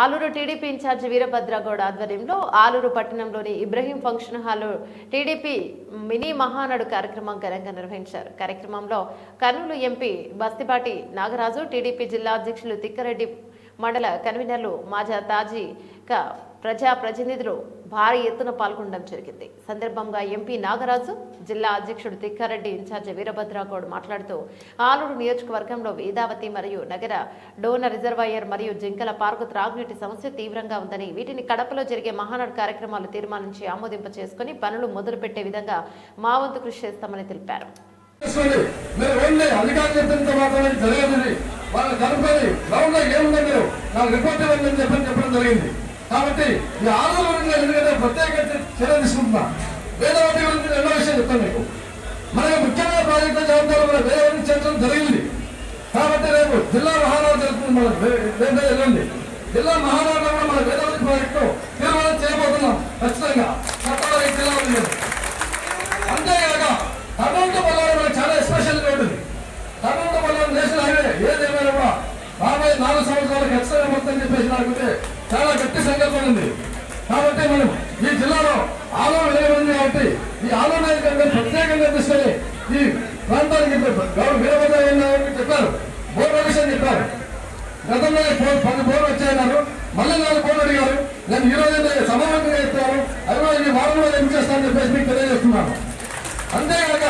Aluru TDP incharge Veerabhadra Goud ఆధ్వర్యంలో ఆలూరు పట్టణంలోని Ibrahim function హాల్లో టీడీపీ మినీ మహానాడు కార్యక్రమం ఘనంగా నిర్వహించారు. కార్యక్రమంలో కర్నూలు ఎంపీ బస్తిపాటి నాగరాజు టీడీపీ జిల్లా అధ్యక్షులు తిక్కరెడ్డి మండల కన్వీనర్లు మాజా తాజీ క ప్రజా ప్రతినిధులు భారీ ఎత్తున పాల్గొనడం జరిగింది. సందర్భంగా ఎంపీ నాగరాజు జిల్లా అధ్యక్షుడు తిక్కారెడ్డి ఇన్ఛార్జి వీరభద్రగౌడ్ మాట్లాడుతూ ఆలూరు నియోజకవర్గంలో వేదావతి మరియు నగర డోన రిజర్వాయర్ మరియు జింకల పార్కు త్రాగునీటి సమస్య తీవ్రంగా ఉందని వీటిని కడపలో జరిగే మహానాడు కార్యక్రమాలు తీర్మానించి ఆమోదింప చేసుకుని పనులు మొదలుపెట్టే విధంగా మా వంతు కృషి చేస్తామని తెలిపారు. చేసుకోండి. గ్రౌండ్లో ఏముందో మీరు నాకు రిపోర్ట్ ఇవ్వండి చెప్పని చెప్పడం జరిగింది. కాబట్టి ఈ ఆందోళన గురించి ఎందుకంటే ప్రత్యేక చర్య తీసుకుంటున్నా. వేదవతి గురించి రెండో విషయం చెప్తాను మీకు. మనకి ముఖ్యమైన ప్రాజెక్టుల జవాబారు మన వేదవతి చేర్చడం జరిగింది. కాబట్టి రేపు జిల్లా మహానాడు జరుగుతుంది మన రేపు ఎల్లుండి జిల్లా మహానాడులో కూడా మన వేదవతి ప్రాజెక్టు నిర్మాణం చేయబోతున్నాం. ఖచ్చితంగా. చట్టాల జిల్లా ఉంది అంతేకాక కర్నూలు బొల్లారం మనకు చాలా స్పెషల్ ఉంటుంది. కర్నూలు బొల్లారం నేషనల్ హైవే ఏదేమైనా కూడా రాబోయే నాలుగు సంవత్సరాలు ఖచ్చితంగా మొత్తం చెప్పేసి నాకుంటే చాలా గట్టి సంకల్పం ఉంది. కాబట్టి మనం ఈ జిల్లాలో ఆలో ఉంది కాబట్టి ఈ ఆలో నియోజకవర్గం ప్రత్యేకంగా తీసుకొని ఈ ప్రాంతానికి గౌరవ చెప్పారు. బోర్డు రమేషన్ చెప్పారు. గతంలో పది బోర్డు వచ్చాయన్నారు. మళ్ళీ నాలుగు బోర్డు అడిగారు. నేను ఈ రోజు సమావేశం చెప్తాను. అవి కూడా ఈ వారంలో ఏం చేస్తానని చెప్పేసి మీకు తెలియజేస్తున్నాను. అంతేకాక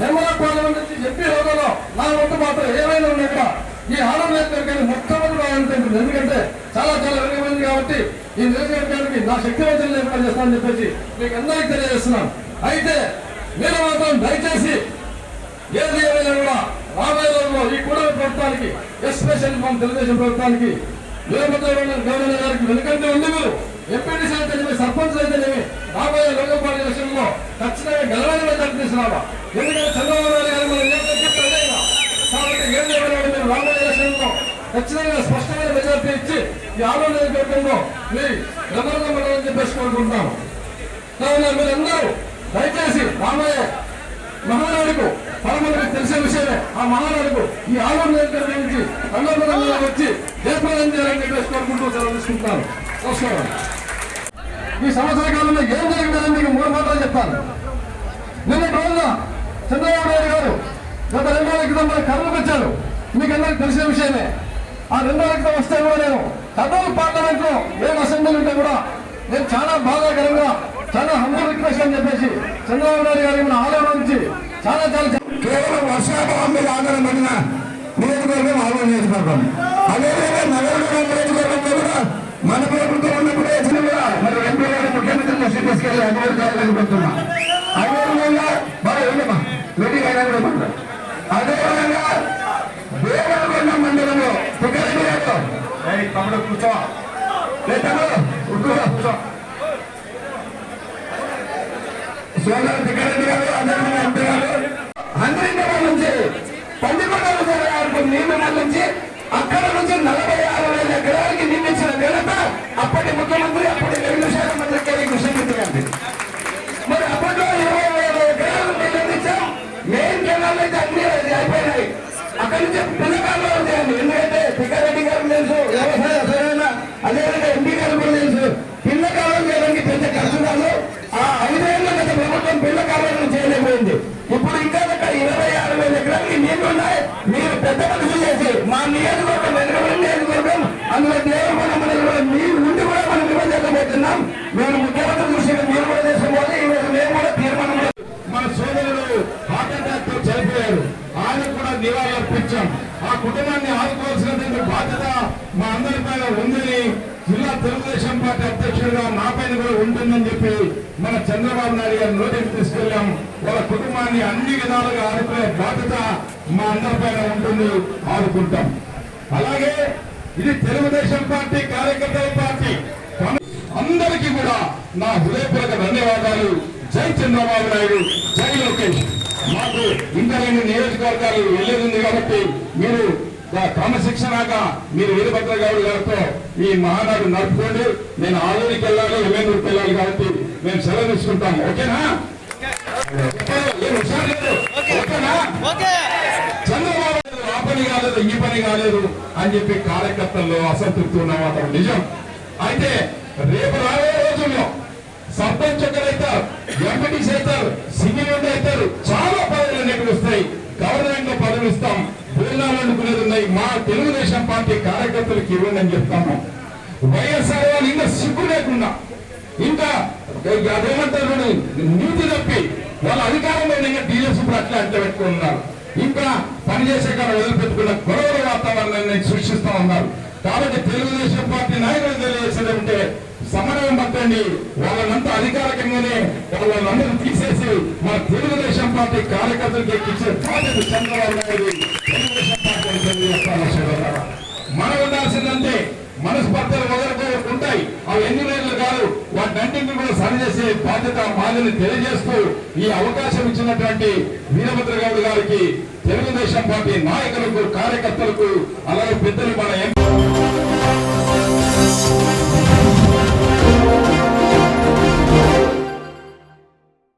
నిర్మలా పార్లమెంట్ నుంచి ఎంపీ హోదాలో నా వంతు మాత్రం ఏమైనా ఉన్నా ఈ ఆనంద నియోజకవర్గాన్ని మొట్టమొదటి రావాలనుకుంటుంది ఎందుకంటే చాలా చాలా వెనుకబడింది కాబట్టి ఈ నియోజకవర్గానికి నా శక్తివంతులు వంచన లేకుండా చేస్తానని చెప్పేసి మీకు అందరికీ తెలియజేస్తున్నాను. అయితే మీరు మాత్రం దయచేసి ఏది ఏమైనా కూడా రాబోయే రోజుల్లో ఈ కూడలి ప్రభుత్వానికి ఎస్పెషల్ మన తెలుగుదేశం ప్రభుత్వానికి వీరభద్రరావు గవర్నర్ గారికి వెనుకంటే ఉంది మీరు ఎంపీటీసీ అయితేనేమి సర్పంచ్ అయితేనేమి రాబోయే లోకపాటి విషయంలో ఖచ్చితంగా గెలవాలని మెజార్టీ ఎందుకంటే చంద్రబాబు నాయుడు గారు మన నియోజకవర్గం అదేగా. కాబట్టి ఏం ఏమైనా మీరు రాబోయే విషయంలో ఖచ్చితంగా స్పష్టమైన మెజార్టీ ఇచ్చి ఈ ఆలోచన నియోజకవర్గంలో మీ గమనంగా ఉండాలని చెప్పేసి కోరుకుంటున్నాము కావున మీరందరూ దయచేసి రాబోయే మహానాడుకు పరమకు తెలిసే విషయమే ఆ మహానాడుకు ఈ ఆలోచన నియోజకవర్గం నుంచి రంగంలో వచ్చి జయప్రదం చేయాలని చెప్పేసి కోరుకుంటూ సెలవు నమస్కారం. ఈ సంవత్సర కాలంలో ఏం జరిగిందని మీకు మూడు మాటలు చెప్తాను. నిన్న రోజున చంద్రబాబు నాయుడు గారు గత రెండు రోజుల క్రితం మన కర్నూలుకు వచ్చారు మీకందరికి తెలిసిన విషయమే. ఆ రెండు రోజుల వస్తే కూడా నేను. కర్నూలు పార్లమెంట్లో ఏం అసెంబ్లీ ఉంటే కూడా నేను చాలా బాధాకరంగా చాలా హంబుల్ రిక్వెస్ట్ అని చెప్పేసి చంద్రబాబు నాయుడు గారి మన ఆలయం నుంచి చాలా చాలా కేవలం వర్షాభావం మీద ఆధారపడిన నియోజకవర్గం ఆలోచన నియోజకవర్గం అదేవిధంగా నగరంలో నియోజకవర్గంలో కూడా మన ప్రభుత్వం ఉన్నప్పుడు వచ్చిన కూడా మరి ఎంపీ గారు ముఖ్యమంత్రి దృష్టి తీసుకెళ్ళి అధికారులు కావాలనుకుంటున్నా అదేవిధంగా బాగా వెళ్ళమ్మా మీటింగ్ అయినా కూడా తమ్ముడు కూర్చో లేదు తమ్ముడు కూర్చో సోదరు టికెట్ గారు అదేవిధంగా ఎంపీ గారు హండ్రెడ్ నుంచి పండికొండ వరకు నీళ్ళు మళ్ళించి అక్కడ నుంచి నలభై ఆరు వేల ఎకరాలకి నిర్మించిన ఘనత అప్పటి ముఖ్యమంత్రి అప్పటి రెవెన్యూ శాఖ మంత్రి కె. కృష్ణమూర్తి గారి మరి అప్పట్లో ఇరవై వేల ఎకరాలు నిర్మించాం. మెయిన్ కెనాల్ అయితే అన్ని అయిపోయినాయి. అక్కడి నుంచి ఆయనకు అర్పించాం ఆ కుటుంబాన్ని ఆదుకోవాల్సినటువంటి బాధ్యత మా అందరి పైన ఉందని జిల్లా తెలుగుదేశం పార్టీ అధ్యక్షుడిగా నా పైన కూడా ఉంటుందని చెప్పి మన చంద్రబాబు నాయుడు గారి నోటికి తీసుకెళ్ళాం. వాళ్ళ కుటుంబాన్ని అన్ని విధాలుగా ఆదుకునే బాధ్యత మా అందరి పైన ఉంటుంది ఆదుకుంటాం. అలాగే ఇది తెలుగుదేశం పార్టీ కార్యకర్తల పార్టీ. అందరికీ కూడా నా హృదయపూర్వక ధన్యవాదాలు. జై చంద్రబాబు నాయుడు. జై లోకేష్. మాకు ఇంకా రెండు నియోజకవర్గాలు వెళ్ళేది ఉంది కాబట్టి మీరు క్రమశిక్షణగా మీరు వీరభద్ర గౌడ్ గారితో ఈ మహానాడు నడుపుకోండి. నేను ఆలూరికి వెళ్ళాలి ఎమ్మెల్యేకి వెళ్ళాలి కాబట్టి మేము సెలవు తీసుకుంటాం. ఓకేనా? చంద్రబాబు నాయుడు ఆ పని కాలేదు ఈ పని కాలేదు అని చెప్పి కార్యకర్తల్లో అసంతృప్తి ఉన్న మాత్రం నిజం. అయితే రేపు రాబోయే రోజుల్లో సర్పంచ్ ఒకరైతారు ఎంపీటీస్ అవుతారు ఉండి అవుతారు చాలా తెలుగుదేశం పార్టీ కార్యకర్తలకు ఇవ్వండి అని చెప్తాము. వైఎస్ఆర్ వాళ్ళు ఇంకా సిగ్గు లేకుండా ఇంకా అదేమంటారు నీతి తప్పి వాళ్ళ అధికారంలో ఇంకా డీలర్స్ ఇప్పుడు అట్లా అంటే పెట్టుకున్నారు ఇంకా పనిచేసే కాడ వదిలిపెట్టుకున్న గొడవల వాతావరణాన్ని సృష్టిస్తా ఉన్నారు. కాబట్టి తెలుగుదేశం పార్టీ నాయకులు తెలియజేసేదంటే సమర పట్టండి వాళ్ళనంతా అధికారికంగానే వాళ్ళందరూ తీసేసి మన తెలుగుదేశం పార్టీ కార్యకర్తలకు ఎక్కించే బాధ్యత చంద్రబాబు నాయుడు తెలుగుదేశం పార్టీ తెలియజేస్తాను మనం ఉండాల్సిందంటే మనస్పర్ధలు ఒకరికొకరికి ఉంటాయి అవి ఎన్ని రోజులు కాదు వాటినన్నింటినీ కూడా సరిచేసే బాధ్యత మాదిని తెలియజేస్తూ ఈ అవకాశం ఇచ్చినటువంటి వీరభద్ర గౌడ్ గారికి తెలుగుదేశం పార్టీ నాయకులకు కార్యకర్తలకు అలాగే పెద్దలు మన ఎం